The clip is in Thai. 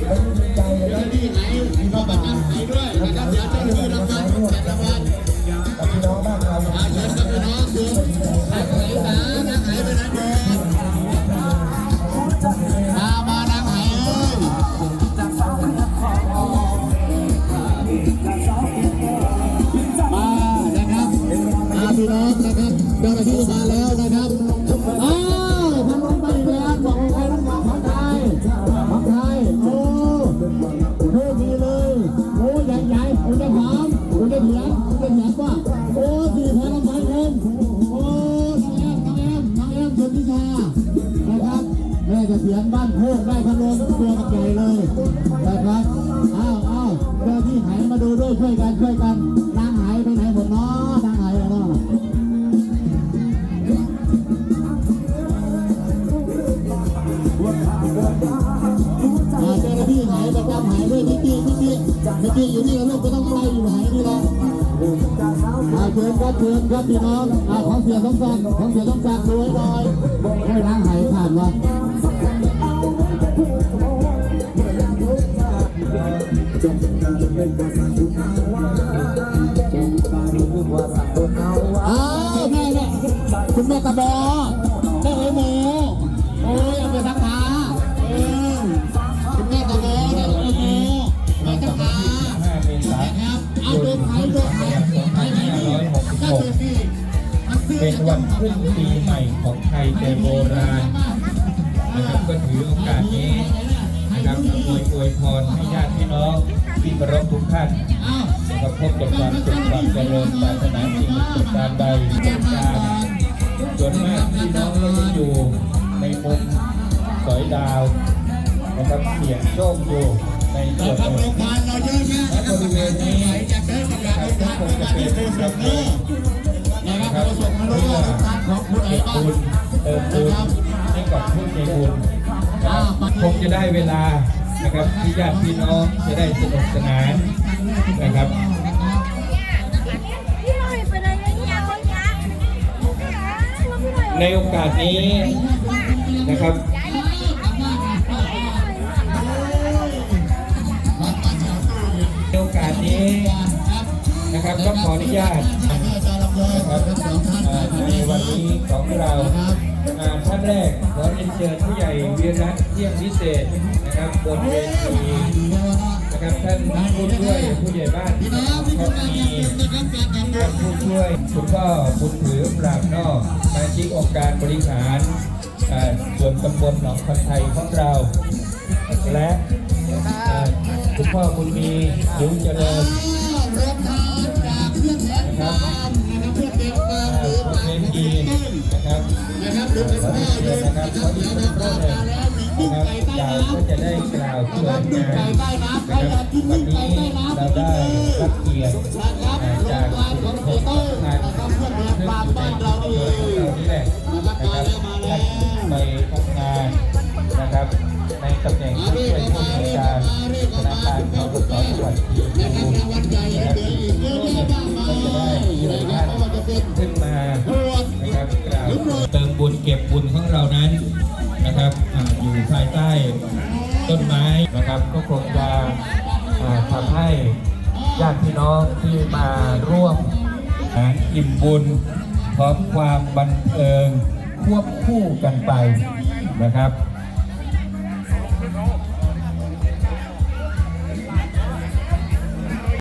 พี่น้องบ้านเราอาเชิญกับพี่น้องคือนักไหสานักไหเป็นนักเดินมามานักไหเอ้ยมานะครับมาพี่น้องนะครับเจ้าหน้าที่มาแล้วนะครับ ม่จะเถียงบ้านโคกได้พันลงตัวกับใหญ่เลยนะครับอ้าวอ้าวเจ้าที่ไหมาดูด้วยช่วยกันช่วยกันนางไหไปไหนหมดเนาะนางไหแล้วเนาะเจ้าหน้าที่หายประจำหายด้วยนิกกี้นิกกี้นิกกี้อยู่นี่แลูกก็ต้องไล่อยู่หายนี่ละอาเชิญครับเชิญครับพี่น้องอาของเสียสมศักดิ์ของเสียสมศักดิ์ดูไว้หน่อยให้ล้างหายผ่านวะ คุณแม่ตะบอแม่เอ๋ยหมูโอ้ยเอาไปทักขาเออคุณแม่ตะบอแม่เอ๋ยหมูแม่ทักขา5เมษายนะครับเอาเดินไถเดินไถไถไหนดีถ้าเดินดีมันซื้อเป็นวันขึ้นปีใหม่ของไทยแต่โบราณนะครับก็ถือโอกาสนี้นะครับอวยอวยพรให้ญาติพี่น้องที่เคารพทุกท่านอ้าวนะพบกับความสุขความเจริญปรารถนาสิ่งสุขการใดการ ส่วนมากพี่น้องก็จะอยู่ในมุมสอยดาวนะครับเสียงโชคอยู่ในส่วนหทำโรนึ่งงทานเราเยอะแยะนะครับบริเวณนี้จะเป็นประกาศโรงทานประกาศที่โฆษณานะครับเราส่องผู้ใดบ้างบุญเติมบุญให้กับผู้ใจบุญคงจะได้เวลานะครับที่ญาติพี่น้องจะได้สนุกสนานนะครับ ในโอกาสนี้นะครับ ในโอกาสนี้นะครับก็ขออนุญาตนะครับในวันนี้ของเราท่านแรกขอเรียนเชิญผู้ใหญ่วีระเที่ยงพิเศษนะครับบนเวที นะครับท่านผู้ช่วยผู้ใหญ่บ้านที่นี่ก็มีท่านผู้ช่วยคุณพ่อบุญถือปราบนอกมาชิกองค์การบริหารส่วนตำบลหนองคันไทยของเรา และคุณพ่อบุญมีหิวเจริญนะครับเพื่อเก็บเงินหรือขอผ่านเรียนต้นนะครับนะครับหรือเป็นพ่อเลยนะครับ ปิ้งไก่ใต้น้ำก็จะได้กล่าวนะเชิครับญกุ้งไก่ใต้น้ำใครอยากกินปิ้งไก่ใต้น้ำเราได้รับเกียรตินะครับโรงทานของโตโต้นะครับเพื่อนแทนฟาร์มบ้านเรานี่เองเรานี่แหละนะครับมารับแล้วมาแล้วไปทำงานนะครับในตำแหน่งมาผู้เรียช่กวยเข้าผู้จัดเรียการธนาคารทกสจังหวัดนะครับรางวัล เรานั้นนะครับออยู่ภายใต้ต้นไม้นะครับ ก็คงจะทำให้ญาติพี่น้องที่มาร่วมหาอิ่มบุญพร้อมความบันเทิงควบคู่กันไปนะครับ